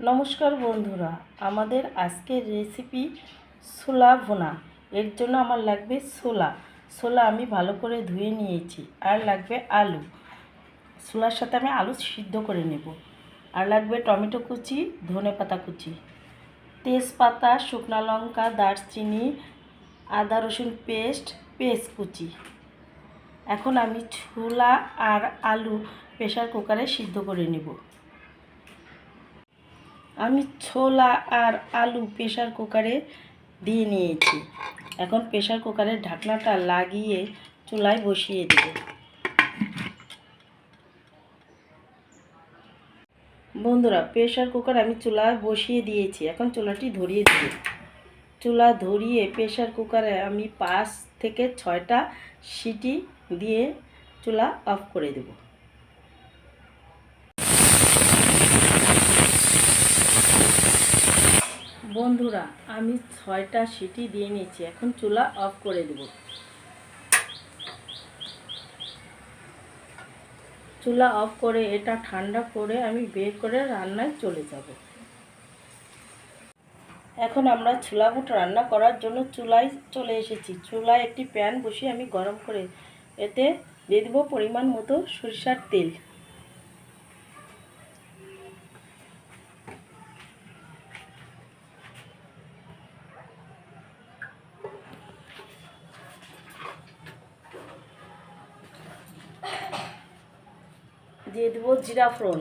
নমস্কার বন্ধুরা, আমাদের আজকের রেসিপি ছোলা ভোনা। এর জন্য আমার লাগবে ছোলা। ছোলা আমি ভালো করে ধুয়ে নিয়েছি, আর লাগবে আলু। ছোলার সাথে আমি আলু সিদ্ধ করে নেব। আর লাগবে টমেটো কুচি, ধনে পাতা কুচি। তেজপাতা, শুকনো লঙ্কা, দারচিনি, আদা রসুন পেস্ট পেস্ট কুচি। এখন আমি ছোলা আর আলু প্রেশার কুকারে সিদ্ধ করে নেব। আমি ছোলা আর আলু প্রেশার কুকারে দিয়ে নিয়েছি। এখন প্রেশার কুকারের ঢাকনাটা লাগিয়ে চুলায় বসিয়ে দেব। বন্ধুরা প্রেশার কুকার আমি চুলায় বসিয়ে দিয়েছি। এখন চুলাটি ধরিয়ে দেব। চুলা ধরিয়ে প্রেশার কুকারে আমি পাঁচ থেকে ছয়টা সিটি দিয়ে চুলা অফ করে দেবো। বন্ধুরা, আমি ছয়টা সিটি দিয়ে নিয়েছি এখন চুলা অফ করে দেব। চুলা অফ করে এটা ঠান্ডা করে আমি বের করে রান্নায় চলে যাব। এখন আমরা ছোলা বুট রান্না করার জন্য চুলায় চলে এসেছি। চুলায় একটি প্যান বসিয়ে আমি গরম করে এতে দিয়ে দেবো পরিমাণ মতো সরিষার তেল। দিয়ে দেবো জিরা ফোড়ন।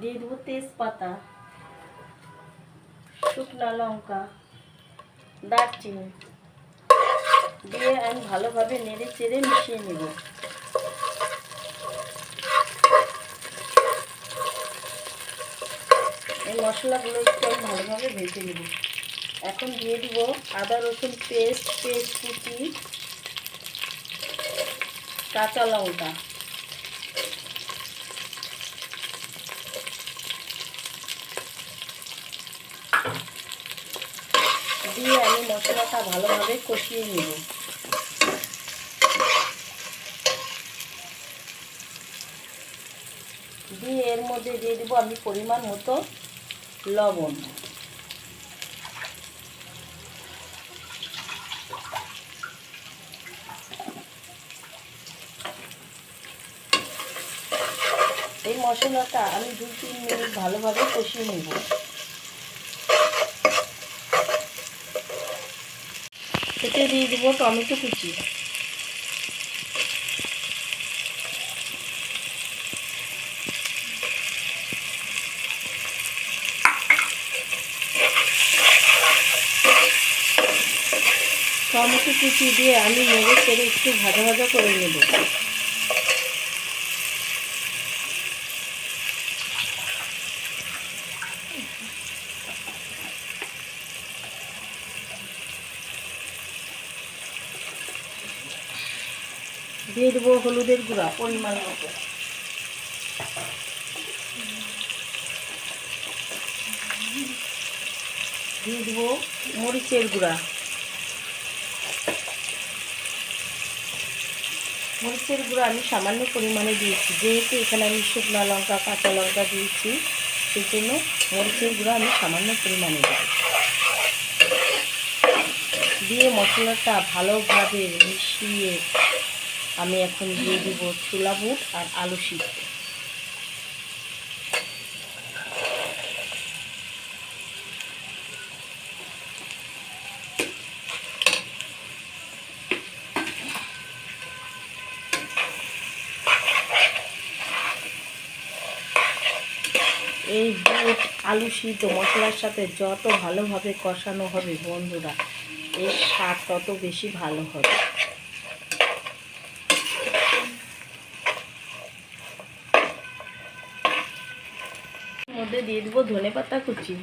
দিয়ে দেবো তেজপাতা, শুকনো লঙ্কা, দারচিনি। দিয়ে আমি ভালোভাবে নেড়ে চেড়ে মিশিয়ে নেব এই মশলাগুলো একটু আমি ভালোভাবে ভেজে নেব। এখন দিয়ে দিব আদা, রসুন পেস্ট পেস্ট কুচি কাঁচা লঙ্কা। দিয়ে আমি মশলাটা ভালোভাবে কষিয়ে নেব। দিয়ে এর মধ্যে দিয়ে দেবো আমি পরিমাণ মতো লবণ। এই মশলাটা আমি দু তিন মিনিট ভালোভাবে কষিয়ে নেব। এতে দিয়ে দেবো টমেটো কুচি। টমেটো কুচি দিয়ে আমি নেড়ে চেড়ে একটু ভাজা ভাজা করে নেব। দিয়ে দেবো হলুদের গুঁড়া, পরিমাণ মতো। দিয়ে দেবো মরিচের গুঁড়া। মরিচের গুঁড়ো আমি সামান্য পরিমাণে দিয়েছি। যেহেতু এখানে আমি শুকনো লঙ্কা, কাঁচা লঙ্কা দিয়েছি সেই জন্য মরিচের গুঁড়ো আমি সামান্য পরিমাণে দিই দিয়ে মশলাটা ভালোভাবে মিশিয়ে আমি এখন দিয়ে দেবো ছোলা বুট আর আলু সিদ্ধ। এই বুট, আলু সিদ্ধ, মশলার সাথে যত ভালোভাবে কষানো হবে বন্ধুরা, এর স্বাদ তত বেশি ভালো হবে। মধ্যে দিয়ে দেবো ধনে পাতা কুচি।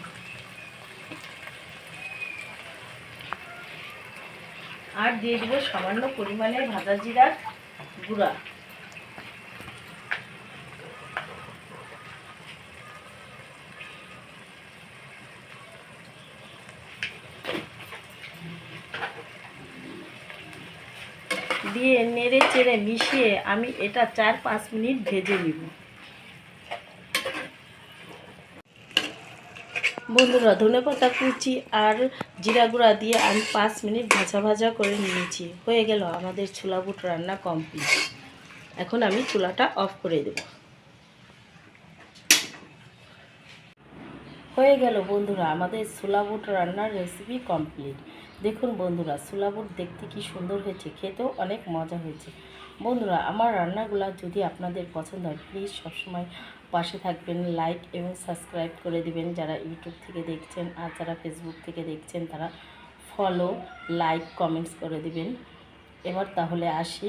আর দিয়ে দেবো সামান্য পরিমাণে ভাজা জিরার গুঁড়া। দিয়ে নেড়ে চেড়ে মিশিয়ে আমি এটা চার পাঁচ মিনিট ভেজে নিব। বন্ধুরা, ধনে পাতা, কুচি আর জিরা গুঁড়া দিয়ে আমি পাঁচ মিনিট ভাজা ভাজা করে নিয়েছি। হয়ে গেল আমাদের ছোলা বুট রান্না কমপ্লিট। এখন আমি চুলাটা অফ করে দেব। হয়ে গেল বন্ধুরা, আমাদের ছোলা বুট রান্নার রেসিপি কমপ্লিট। দেখুন বন্ধুরা সুলাবুট দেখতে কি সুন্দর হয়েছে, খেতেও অনেক মজা হয়েছে। বন্ধুরা, আমার রান্নাগুলো যদি আপনাদের পছন্দ হয় প্লিজ সবসময় পাশে থাকবেন লাইক এবং সাবস্ক্রাইব করে দেবেন। যারা ইউটিউব থেকে দেখছেন আর যারা ফেসবুক থেকে দেখছেন, তারা ফলো লাইক কমেন্টস করে দেবেন। এবার তাহলে আসি